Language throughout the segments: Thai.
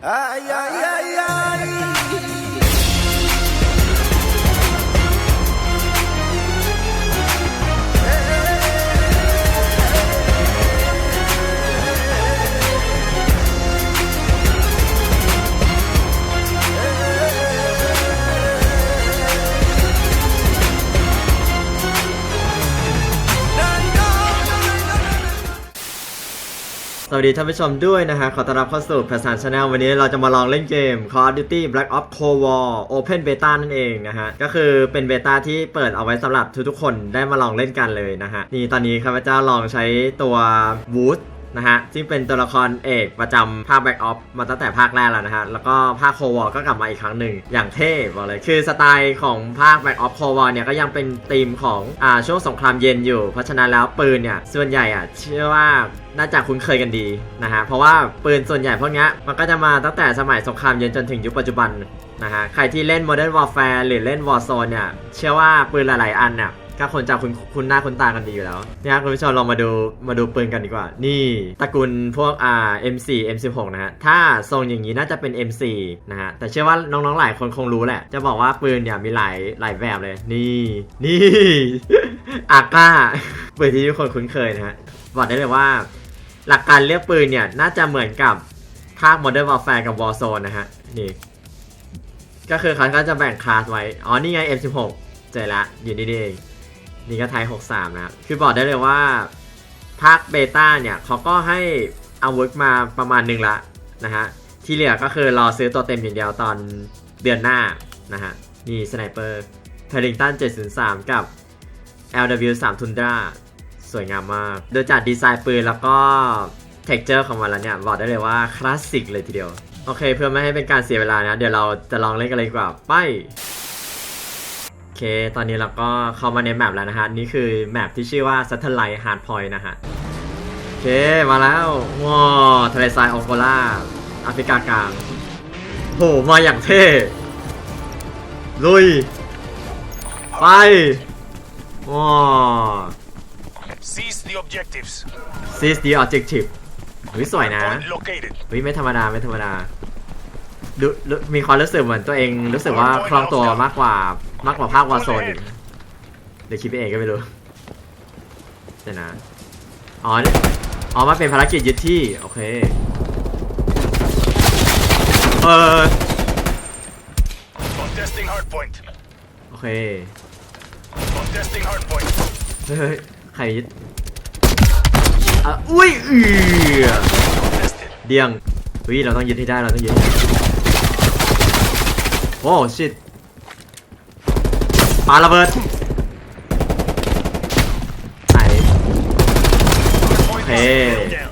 Ay, ay, ay, ay. สวัสดีท่านผู้ชมด้วยนะฮะ ขอต้อนรับเข้าสู่ภาษาชาแนลวันนี้เราจะมาลองเล่นเกม Call of Duty Black Ops Cold War Open Beta นั่นเองนะฮะ ก็คือเป็นเบต้าที่เปิดเอาไว้สำหรับทุกๆคนได้มาลองเล่นกันเลยนะฮะ นี่ตอนนี้ข้าพเจ้าลองใช้ตัว Wood นะฮะซึ่งเป็นตัวละครเอกประจำภาค Black Ops มาตั้งแต่ภาคแรกแล้วนะฮะ แล้วก็ภาค Cold War ก็กลับมาอีกครั้งหนึ่ง อย่างเท่บอกเลย คือสไตล์ของภาค Black Ops Cold War เนี่ยก็ยังเป็นธีมของอ่าช่วงสงครามเย็นอยู่ เพราะฉะนั้นแล้วปืนเนี่ยส่วนใหญ่อะเชื่อว่าน่าจะคุ้นเคยกันดีนะฮะ เพราะว่าปืนส่วนใหญ่พวกนี้มันก็จะมาตั้งแต่สมัยสงครามเย็นจนถึงยุคปัจจุบันนะฮะ ใครที่เล่น Modern Warfare หรือเล่น Warzone เนี่ย เชื่อว่าปืนหลาย ๆ อันเนี่ย ก็คนจะคุ้นคุ้นหน้าคุ้นตากันดีอยู่แล้วเนี่ยคุณผู้ชมลองมาดูมาดูปืนกันดีกว่า นี่ตระกูลพวกอ่า M4 M16 นะฮะถ้าทรงอย่างนี้น่าจะเป็น M4 นะฮะแต่เชื่อว่าน้องๆหลายคนคงรู้แหละ จะบอกว่าปืนเนี่ยมีหลายหลายแบบเลย นี่นี่อาก้าปืนที่ทุกคนคุ้นเคยนะฮะบอกได้เลยว่า หลักการเลือกปืนเนี่ยน่าจะเหมือนกับภาค Modern Warfare กับ Warzone นะฮะนี่ก็คือเขาก็จะแบ่งคลาสไว้ อ๋อ นี่ไง M16 เจอละ อยู่นี่เอง นี่ก็ไทย63 นะครับ คือบอกได้เลยว่าภาคเบต้าเนี่ยเขาก็ให้อาวุธมาประมาณหนึงละนะฮะ ที่เหลือก็คือรอซื้อตัวเต็มอย่างเดียวตอนเดือนหน้านะฮะ นี่สไนเปอร์ p a r r i n g t o n 703 กับ LW3 Tundra สวยงามมาก โดยจากดีไซน์ปืนแล้วก็เท็กเจอร์ของมันแล้วเนี่ย บอกได้เลยว่าคลาสสิกเลยทีเดียว โอเค เพื่อไม่ให้เป็นการเสียเวลานะ เดี๋ยวเราจะลองเล่นกันเลยดีกว่า ไป เค ตอนนี้เราก็เข้ามาในแมปแล้วนะฮะ นี่คือแมปที่ชื่อว่า Satellite Hard Point นะฮะ โอเค มาแล้วว้าวทะเลทรายอองโกลาแอฟริกากลาง โห มาอย่างเท่ ลุย ไปว้าว Seize the objectives. seize the objective เฮ้ยสวยนะ Point located. เฮ้ยไม่ธรรมดา ไม่ธรรมดาดูดูมีความรู้สึกเหมือนตัวเองรู้สึกว่าคล่องตัวมากกว่า มากกว่าภาควาโซนอีกเดี๋ยวคิดไปเองก็ไม่รู้เดี๋ยวนะ อ๋อนี่อ๋อมาเป็นภารกิจยึดที่ โอเค เออ Contesting hardpoint. โอเค Contesting hardpoint. เฮ้ยเฮ้ยใครยึดอะอุ้ยเอือ Contested. เดียงเฮ้ยเราต้องยึดให้ได้ เราต้องยึดให้ได้โอ้ชิต ปาระเบิดไหน Point Hey. lost. Down.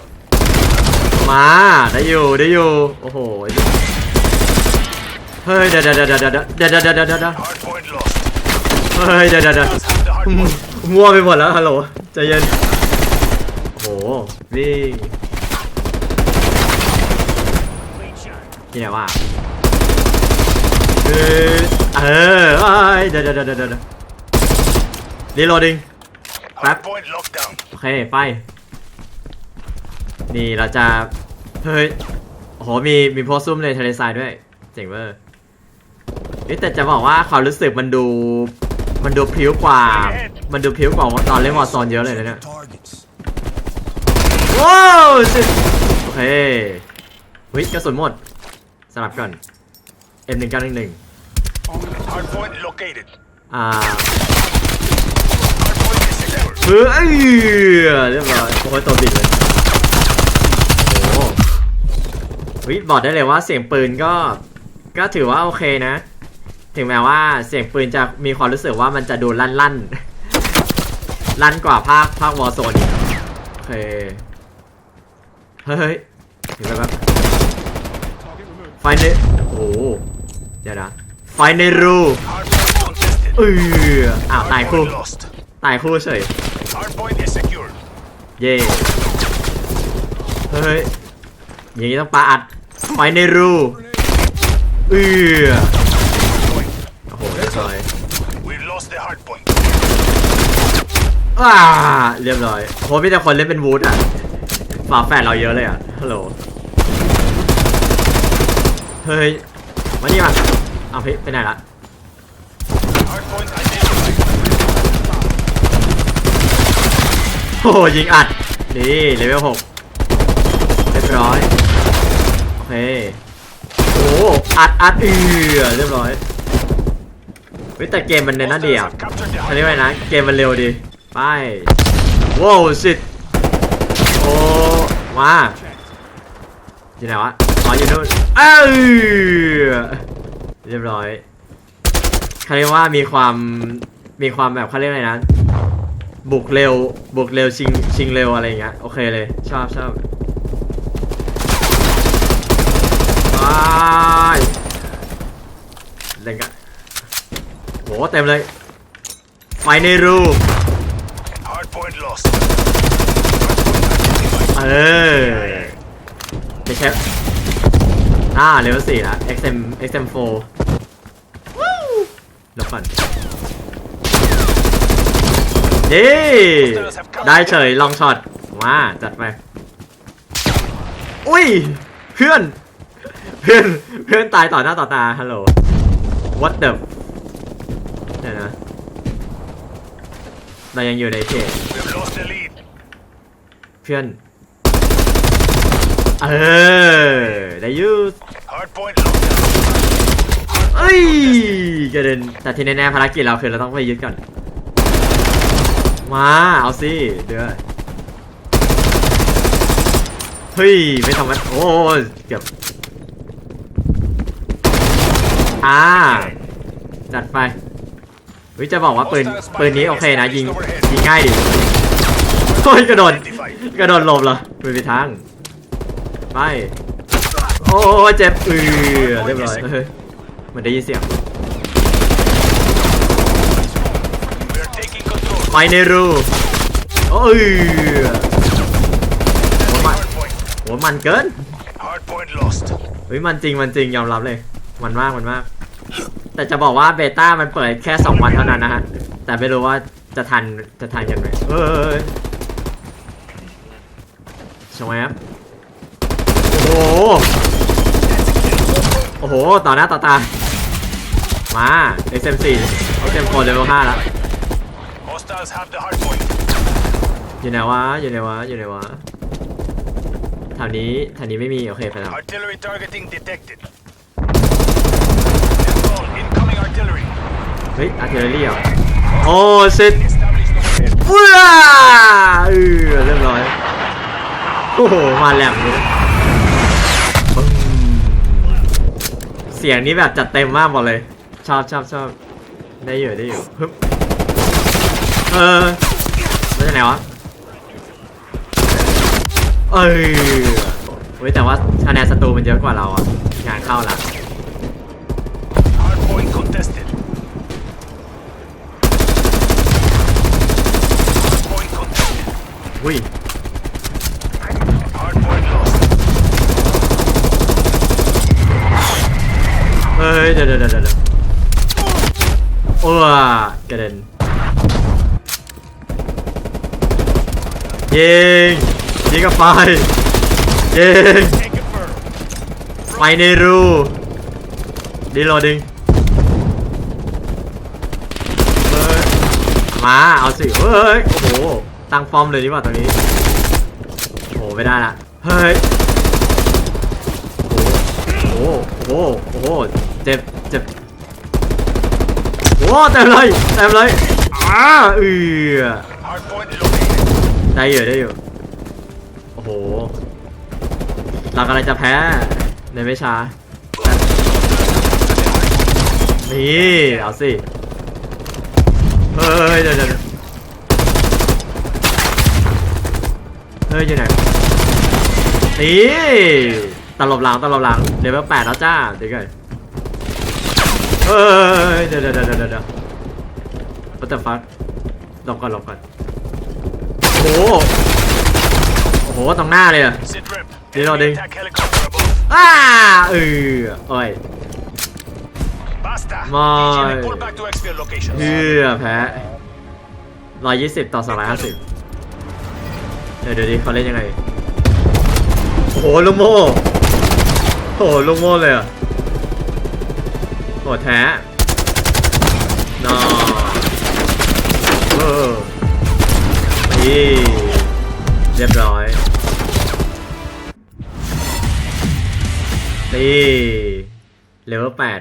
มาได้อยู่ได้อยู่โอ้โหเฮ้ยเดี๋ยวเดี๋ยวเดี๋ยวเดี๋ยวเดี๋ยวเดี๋ยวเดี๋ยวเดี๋ยวเฮ้ยเดี๋ยวเดี๋ยวเดี๋ยวมั่วไปหมดแล้วฮัลโหลใจเย็นโอ้โหวิ่งที่ไหนวะ เออเออเอ้เดี๋ยวเดี๋ยวเดี๋ยวเดี๋ยวรีโหลดดิง Crap. Hardpoint locked down. โอเคไปนี่เราจะเฮ้ยโหมีมีโพสซุ่มในทะเลทรายด้วยเจ๋งเวอร์เฮ้ยแต่จะบอกว่าความรู้สึกมันดูมันดูพิ้วกว่า มันดูพิ้วกว่าตอนเล่นวอร์ซอนเยอะเลยนะเนี่ยว้าวโอเคเฮ้ยกระสุนหมดสลับก่อน M1911 Hardpoint located. อ่า Hardpoint is secure. เฮ้ยเรียบร้อยโอ้ยตัวบิดเลยโอ้โหเฮ้ยบอกได้เลยว่าเสียงปืนก็ ก็ถือว่าโอเคนะ ถึงแม้ว่าเสียงปืนจะมีความรู้สึกว่ามันจะดูลั่นลั่นๆลั่นกว่าภาคภาควอร์โซนอีกโอเค เฮ้ยเห็นไหมครับไฟในโอ้โหเดี๋ยวนะไฟในรู Hardpoint contested. เอออ้าวตายคู่ตายคู่เฉยเย่เฮ้ยอย่างนี้ต้องปาอัดไฟในรูเอือโอ้โหเรียบร้อย We lost the hardpoint. อ่าเรียบร้อยโหมีแต่คนเล่นเป็นวูดอะฝาแฝดเราเยอะเลยอะฮัลโหลเฮ้ยมานี่มา เอาพี่ไปไหนละโอ้โหยิงอัดนี่เลเวลหกเรียบร้อยโอเคโอ้โหอัดอัดเอือเรียบร้อยเฮ้ยแต่เกมมันเน้นน่าเดียวอันนี้ไว้นะเกมมันเร็วดีไปว้าวชิโอ้มาอยู่ไหนวะอ๋ออยู่นู่นเอ้ย เรียบร้อยเขาเรียกว่ามีความมีความแบบเขาเรียกอะไรนะบุกเร็วบุกเร็วชิงชิงเร็วอะไรอย่างเงี้ยโอเคเลยชอบชอบไปเล่นกันโหเต็มเลยไฟในรู Hardpoint lost. Hardpoint identified. เออไม่ใช่อ่าเลเวลสี่ละ XM XM4 วู้ ลบก่อนเย้ได้เฉยลองช็อตมาจัดไป อุ้ย เพื่อน เพื่อน เพื่อนตายต่อหน้าต่อตา ฮัลโหล what the เดี๋ยวนะ เรายังอยู่ในเขตเพื่อน เออ ได้ยู Hardpoint locked. เอ้ยกระเด็นแต่ที่แน่ๆภารกิจเราคือเราต้องไปยึดก่อน มาเอาสิเดี๋ยวเฮ้ยไม่ทำมันโอ้ยเกือบอ่าจัดไปเฮ้ยจะบอกว่าปืนปืนนี้โอเคนะยิงยิงง่ายดิโอ้ยกระโดดกระโดดหลบเหรอไม่มีทางไปโอ้เจ็บเออเรียบร้อย มือนได้ยินเสียง We are taking control. ไฟในรูโอ้ยโหมัน Hardpoint. โหมันเกิน Hardpoint lost. เฮ้ยมันจริงมันจริงยอมรับเลย มันมากมันมาก แต่จะบอกว่าเบต้ามันเปิดแค่ 2 วันเท่านั้นนะฮะ แต่ไม่รู้ว่าจะทันจะทันกันไหมเอ้ยชงแอปโอ้โห โอ้โห ต่อหน้าต่อตา มา XM4 XM4 เลเวล5แล้ว Hostiles have the hardpoint. อยู่ไหนวะอยู่ไหนวะอยู่ไหนวะแถวนี้แถวนี้ไม่มี โอเคไปแล้ว Artillery targeting detected. Install incoming artillery. เฮ้ยอาร์เทอรี่เหรอโอ้ชิต Establish overhead. ว้าเออเรียบร้อย โอ้โห มาแหลมเลยปึ้งเสียงนี้แบบจัดเต็มมากบอกเลย ชอบชอบชอบได้อยู่ได้อยู่ฮึบเออมาจากไหนวะเอ้ยเฮ้ยแต่ว่าคะแนนศัตรูมันเยอะกว่าเราอะงานเข้าละ Hardpoint contested. Hardpoint contested. อุ้ย Hardpoint lost. เฮ้ยเดี๋ยวเดี๋ยวเดี๋ยวเดี๋ยวโอ้ยกระเด็น ยิงยิงกับไฟยิงไฟในรูดีโหลดิงมาเอาสิเฮ้ยโอ้โหตั้งฟอร์มเลยดีกว่าตรงนี้โอ้โหไม่ได้ละเฮ้ยโอ้โหโอ้โหโอ้โหเจ็บเจ็บโอ้เต็มเลยเต็มเลยอ้าเอือ ได้อยู่ได้อยู่ โอ้โห เรากำลังจะแพ้ในไม่ช้า นี่เอาสิ เฮ้ยเดี๋ยวเดี๋ยวเฮ้ยอยู่ไหนนี่ตลบหลังตลบหลังเลเวแปดแล้วจ้าเดี๋ยวก่อนเฮ้ยเดี๋ยวเดี๋ยวเดี๋ยวเดี๋ยวเดี๋ยว What the fuck หลบก่อนหลบก่อนโอ้โห โอ้โหตรงหน้าเลยเหรอ Sit rep. Reloading. Enemy attack helicopter above. อ้าเออโอ้ย Basta. My. Jimmy, pull back to exfil locations. เพื่อแพ้ร้อยยี่สิบต่อสองร้อยห้าสิบเดี๋ยวเดี๋ยวดิเขาเล่นยังไง โอ้โหลูกโม่โอ้โหลูกโม่เลยเหรอะโหดแท้นอเออนี่ เรียบร้อยนี่เลเวลแปด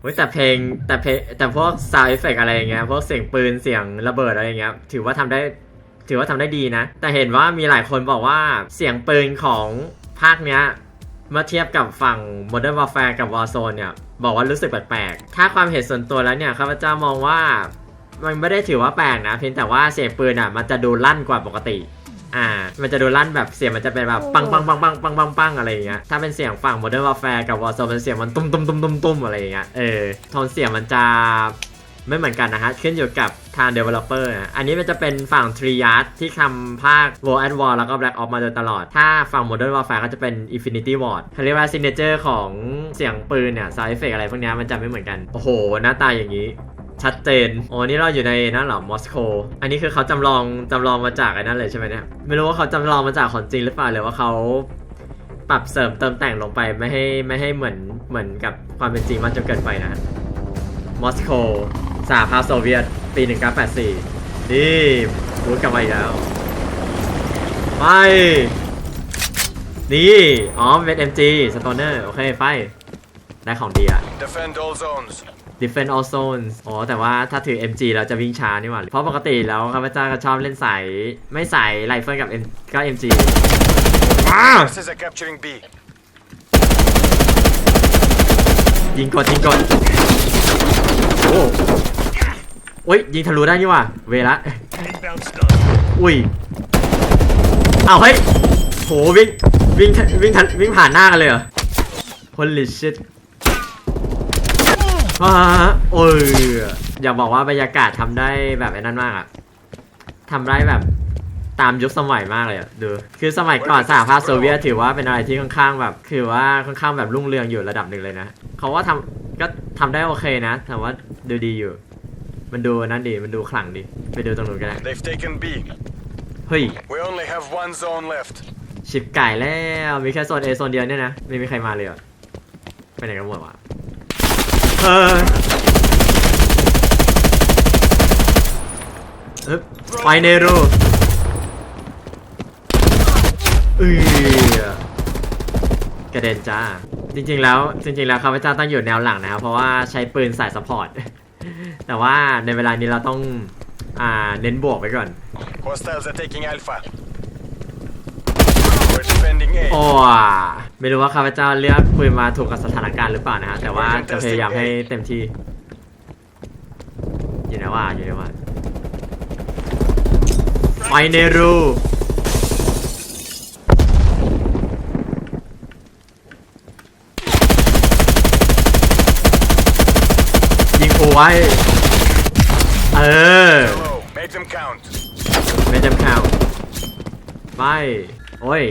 เฮ้ยแต่เพลงแต่เพลงแต่พวกซาวเอฟเฟกอะไรอย่างเงี้ยพวกเสียงปืนเสียงระเบิดอะไรอย่างเงี้ยถือว่าทำได้ถือว่าทำได้ดีนะ แต่เห็นว่ามีหลายคนบอกว่าเสียงปืนของภาคเนี้ยเมื่อเทียบกับฝั่ง Modern Warfare กับ Warzone เนี่ย บอกว่ารู้สึกแปลกๆ ถ้าความเห็นส่วนตัวแล้วเนี่ย ข้าพเจ้ามองว่า มันไม่ได้ถือว่าแปลกนะ เพียงแต่ว่าเสียงปืนอะมันจะดูลั่นกว่าปกติ อ่า มันจะดูลั่นแบบเสียงมันจะเป็นแบบปังปังปังปังปังปังปังอะไรอย่างเงี้ย ถ้าเป็นเสียงฝั่ง Modern Warfare กับ Warzone มันเสียงมันตุ้มตุ้มตุ้มตุ้มตุ้มอะไรอย่างเงี้ย เออ โทนเสียงมันจะไม่เหมือนกันนะฮะ ขึ้นอยู่กับทาง developer นะอันนี้มันจะเป็นฝั่ง t r i a d ที่ทำภาค World at War แล้วก็ Black Ops มาโดยตลอด ถ้าฝั่ง Modern Warfare ก็จะเป็น Infinity Ward เขาเรียกว่า signature ของเสียงปืนเนี่ย sound effect อะไรพวกเนี้ยมันจะไม่เหมือนกัน โอ้โห หน้าตาอย่างนี้ ชัดเจนโอ้นี่เราอยู่ในนั่นเหรอมอสโก อันนี้คือเขาจำลองจำลองมาจากไอ้นั่นเลยใช่ไหมเนี่ย ไม่รู้ว่าเขาจำลองมาจากของจริงหรือเปล่าหรือว่าเขาปรับเสริมเติมแต่งลงไปไม่ให้ไม่ให้เหมือนเหมือนกับความเป็นจริงมากจนเกินไปนะ มอสโกสหภาพโซเวียต ปี 1984 นี่พูดกลับมาอีกแล้ว ไป นี่ อ๋อเป็น MG Stoner โอเค ไป ได้ของดีอะ Defend all zones. Defend all zones อ๋อแต่ว่าถ้าถือ MG เราจะวิ่งช้านี่หว่า เพราะปกติแล้วข้าพเจ้าก็ชอบเล่นสายไม่สายไรเฟิลกับ M ก็ MG อ้าว This is a capturing B. ยิงกดยิงกดโอ้โอ้ยยิงทะลุได้นี่หว่า เวละ Inbound stun. อุ้ยเอาวเฮ้ยโหวิ่งวิ่งวิ่งทันวิ่งผ่านหน้ากันเลยเหรอ Holy shit ว้าโอ้ยอย่าบอกว่าบรรยากาศทำได้แบบไอ้นั่นมากอะทำได้แบบตามยุคสมัยมากเลยอะดู คือสมัยก่อนสหภาพโซเวียตถือว่าเป็นอะไรที่ค่อนข้างแบบคือว่าค่อนข้างแบบรุ่งเรืองอยู่ระดับหนึ่งเลยนะเขาว่าทำก็ทำได้โอเคนะแต่ว่าดูดีอยู่ มันดูนั่นดีมันดูขลังดีไปดูตรงนู้นก็ได้ They've taken B. เฮ้ย We only have one zone left. ชิปไก่แล้วมีแค่โซน A โซนเดียวเนี่ยนะ ไม่มีใครมาเลยเหรอไปไหนกันหมดวะ เอออึ๊บไฟเนโรเออกระเด็นจ้า จริงๆแล้วจริงๆแล้วข้าพเจ้าต้องอยู่แนวหลังนะครับเพราะว่าใช้ปืนสายสปอร์ต แต่ว่าในเวลานี้เราต้องอ่าเน้นบวกไว้ก่อน Hostiles are taking Alpha. We're defending A. โอ้ไม่รู้ว่าข้าพเจ้าเลือกปืนมาถูกกับสถานการณ์หรือเปล่านะฮะ แต่ว่าจะพยายามให้เต็มที่ อยู่นะว่าอยู่นะว่าไฟเนรูยิงโอไว้ เออ Hello. Make them count. ไม่จำข่าวไป โอ้ย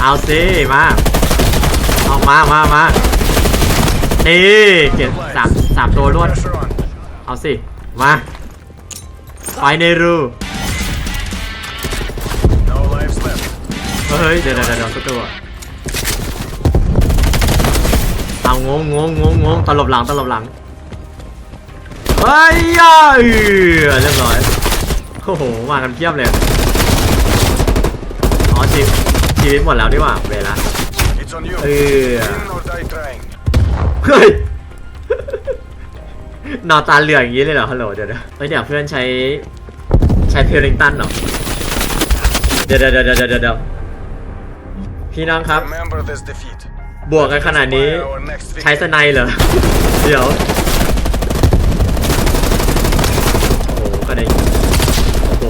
เอาสิมา เอามามามานี่เก็บสามสามตัวรวด เอาสิ มา ไปในรูเฮ้ย เดี๋ยวเดี๋ยวเดี๋ยวสักตัวเอางงงงงงงตลบหลังตลบหลังเฮ้ยเรียบร้อย โอ้โหมากันเพียบเลยอ๋อชีวิตชีวิตหมดแล้วดีกว่าเวลา It's on you. เออ Win or die trying. เฮ้ยนอนตาเหลืองอย่างนี้เลยเหรอฮัลโหลเดี๋ยวเดี๋ยวเฮ้ยเดี๋ยวเพื่อนใช้ใช้เพลริงตันเหรอเดี๋ยวเดี๋ยวเดี๋ยวเดี๋ยวเดี๋ยวพี่น้องครับ Remember this defeat. บวกกันขนาดนี้ Inspire our next ใช้ victory. สไนเหรอ เดี๋ยว โอ้โหกระเด็นโอ้โห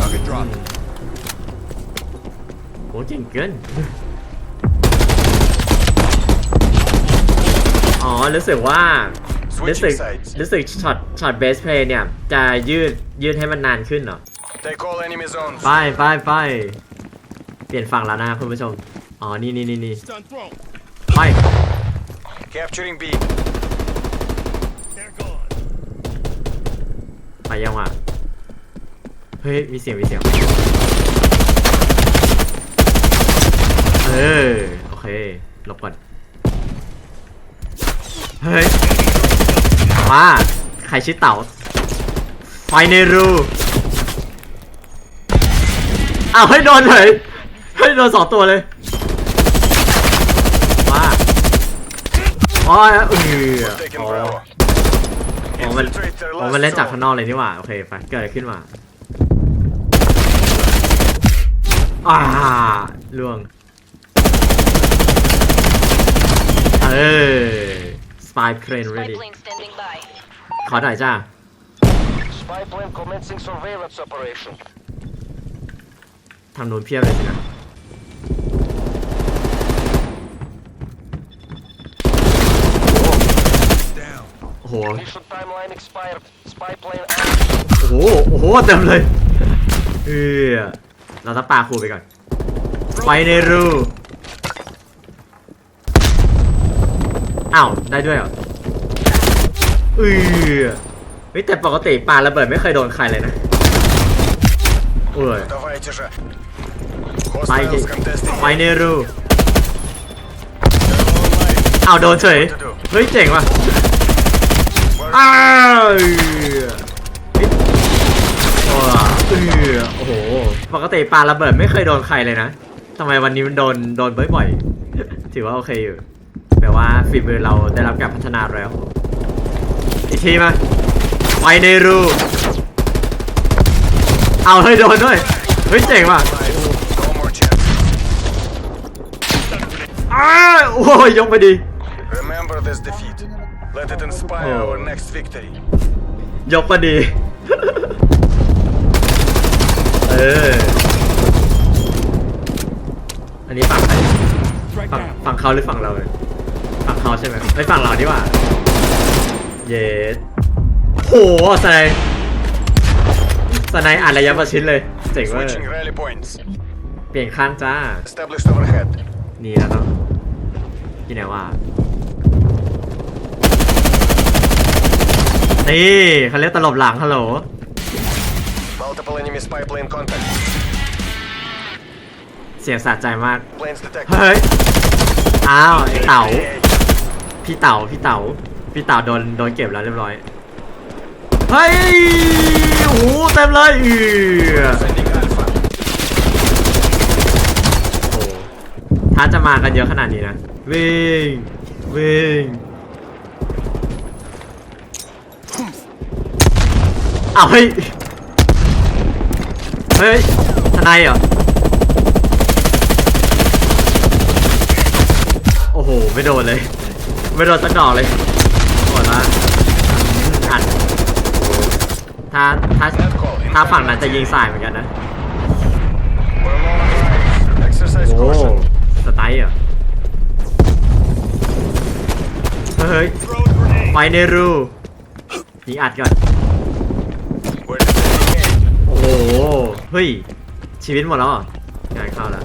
Target drop. โห เก่งเกิน อ๋อ รู้สึกว่า รู้สึก Switching sides. รู้สึกช็อต ช็อตเบสเพลย์เนี่ย จะยืด ยืดให้มันนานขึ้นเหรอ Take all enemy zones. ไปไปไปเปลี่ยนฝั่งแล้วนะครับคุณผู้ชม อ๋อ นี่นี่นี่นี่ Stun thrown. ไป Capturing B. They're gone. ไปยังวะเฮ้ย มีเสียง มีเสียง เออโอเคหลบก่อนเฮ้ยมาใครชื่อเต่าไฟในรูอ้าวเฮ้โดนเลยเฮ้โดนสองตัวเลยมาอ๋อเอออ๋ออ๋อมันอ๋อมันเล่นจากข้างนอกเลยนี่หว่าโอเคไปเกิดอะไรขึ้นมาอ่าล่วง เออ spy plane Spy ready plane standing by. ขอหน่อยจ้า Spy plane commencing surveillance operation. ทางนู้นเพียบเลยสินะ โอ้โห Mission timeline expired. Spy plane โอ้โห โอ้โห เต็มเลย เออเราต้องปาครูไปก่อน ไปในรู อ้าว ได้ด้วยเหรอเออเฮ้ยแต่ปกติปาระเบิดไม่เคยโดนใครเลยนะเอ้ย Давайте же. ไปดิ Hostiles contesting. ไปในรู They're all alive. อ้าวโดนเฉย เฮ้ย เจ๋งว่ะ อ้าวเออเฮ้ยโอ้เออโอ้โห ปกติปาระเบิดไม่เคยโดนใครเลยนะทำไมวันนี้มันโดน โดนบ่อยๆ ถือว่าโอเคอยู่ แปลว่าฝีมือเราได้รับการพัฒนาแล้ว อีกทีมาไปในรูเอาเฮ้ยโดนด้วย เฮ้ยเจ๋งว่ะ No more chance. อ้าวโอ้ยยกไปดี Remember this defeat. Let it inspire Oh. our next victory. ยกพอดี เออ อันนี้ฝั่งใครฝั่งฝั่งเขาหรือฝั่งเราเนี่ย ฝั่งเขาใช่ไหมไม่ฝั่งเราดีกว่า เย็ดโหสไนด์สไนด์อ่านระยะประชิดเลย เจ๋งเว่า Switching rally points. เปลี่ยนข้างจ้า Established overhead. นี่แล้วเนาะที่ไหนว่า นี่เขาเรียกตลบหลังฮัลโหล Multiple enemy spy plane contact. เสียงสะใจมาก Planes detected. เฮ้ย อ้าวไอ้เต๋า พี่เต๋าพี่เต๋าพี่เต๋าโดนโดนเก็บแล้วเรียบร้อยเฮ้ยโอ้โหเต็มเลยเออโอ้ถ้าจะมากันเยอะขนาดนี้นะวิ่งวิ่งเอาเฮ้ยเฮ้ยทนายเหรอโอ้โห ไม่โดนเลย ไม่โดนสักดอกเลยหมดละอัดถ้าถ้าถ้าฝั่งนั้นจะยิงสายเหมือนกันนะโอ้สไตล์เหรอเฮ้ยไปในรูยิงอัดก่อนโอ้โหเฮ้ยชีวิตหมดแล้วงานเข้าแล้ว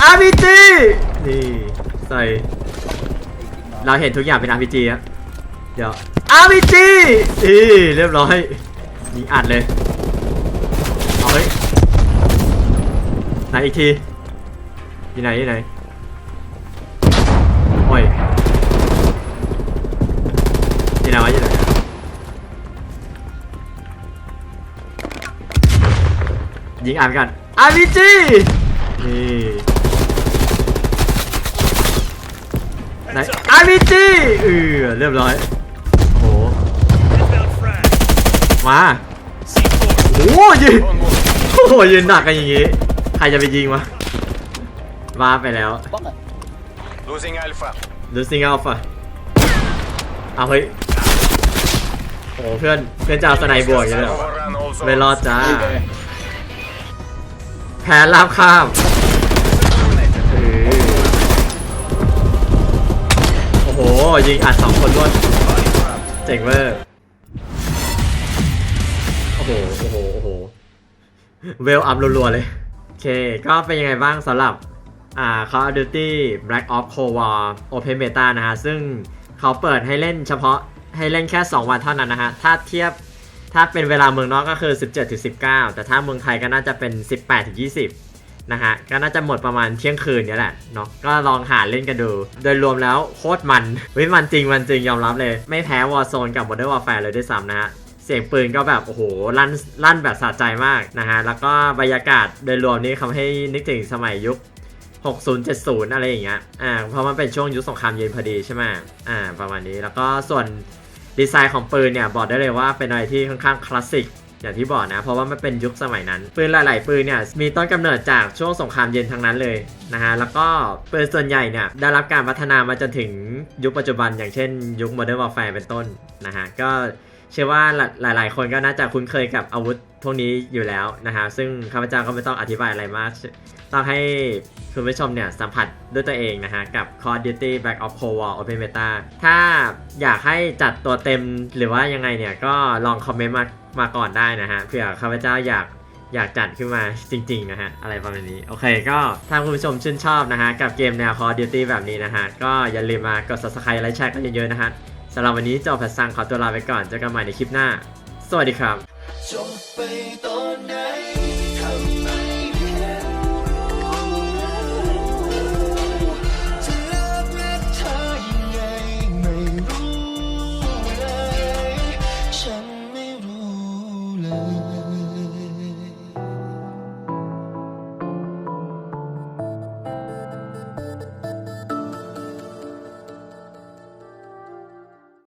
อาร์พีจีนี่ ใส่ เราเห็นทุกอย่างเป็นอาร์พีจีอะเดี๋ยวอาร์พีจีอีเรียบร้อยยิงอัดเลยเอาเฮ้ยไหนอีกทีอยู่ไหนอยู่ไหนโอ้ยอยู่ไหนวะอยู่ไหนยิงอ่านกัน RPG นี่ ไหน RPG เออเรียบร้อยโอ้โหมาโอ้โหยืน On board. โอ้โหยืนดักกันอย่างงี้ใครจะไปยิงวะว่าไปแล้ว Losing Alpha. ดูซิงอัลฟะเอาเฮ้ยโอ้โหเพื่อนเพื่อนจะเอาสไนบวกอย่างเงี้ยเหรอ Overrun all zones. ไม่รอดจ้าแพ้ราบข้าม ยิงอัดสองคนรวดเจ๋งเวอร์โอ้โหโอ้โหโอ้โหเวลอัพรัวๆเลย โอเค ก็เป็นยังไงบ้างสำหรับอ่า Call of Duty Black Ops Cold War Open Beta นะฮะ ซึ่งเขาเปิดให้เล่นเฉพาะให้เล่นแค่ 2 วันเท่านั้นนะฮะ ถ้าเทียบถ้าเป็นเวลาเมืองนอกก็คือ 17ถึง19 แต่ถ้าเมืองไทยก็น่าจะเป็น 18ถึง20 นะฮะก็น่าจะหมดประมาณเที่ยงคืนเนี้ยแหละเนาะก็ลองหาเล่นกันดู โดยรวมแล้วโคตรมันเฮ้ยมันจริงมันจริงยอมรับเลย ไม่แพ้ Warzone กับ Modern Warfare เลยด้วยซ้ำนะฮะเสียงปืนก็แบบ โอ้โห ลั่นลั่นแบบสะใจมากนะฮะ แล้วก็บรรยากาศโดยรวมนี้ทำให้นึกถึงสมัยยุค 60 70 อะไรอย่างเงี้ย อ่า เพราะมันเป็นช่วงยุคสงครามเย็นพอดีใช่ไหมอ่า ประมาณนี้ แล้วก็ส่วนดีไซน์ของปืนเนี่ย บอกได้เลยว่าเป็นอะไรที่ค่อนข้างคลาสสิก อย่างที่บอกนะ เพราะว่ามันเป็นยุคสมัยนั้น ปืนหลาย ๆ ปืนเนี่ยมีต้นกำเนิดจากช่วงสงครามเย็นทั้งนั้นเลยนะฮะแล้วก็ปืนส่วนใหญ่เนี่ยได้รับการพัฒนามาจนถึงยุคปัจจุบัน อย่างเช่น ยุค Modern Warfare เป็นต้นนะฮะก็ เชื่อว่าหลาย ๆ คนก็น่าจะคุ้นเคยกับอาวุธพวกนี้อยู่แล้วนะฮะซึ่งข้าพเจ้าก็ไม่ต้องอธิบายอะไรมาก ต้องให้คุณผู้ชมเนี่ยสัมผัสด้วยตัวเองนะฮะ กับ Call of Duty Black Ops Cold War Open Beta ถ้าอยากให้จัดตัวเต็มหรือว่ายังไงเนี่ย ก็ลองคอมเมนต์มามาก่อนได้นะฮะเผื่อข้าพเจ้าอยากอยากจัดขึ้นมาจริง ๆ นะฮะ อะไรประมาณนี้ โอเคก็ถ้าคุณผู้ชมชื่นชอบนะฮะ กับเกมแนว Call of Duty แบบนี้นะฮะ ก็อย่าลืมมากด subscribe และแชร์กันเยอะ ๆ นะฮะ สำหรับวันนี้เจ้าพัสซังขอตัวลาไปก่อนเจอกันใหม่ในคลิปหน้า สวัสดีครับ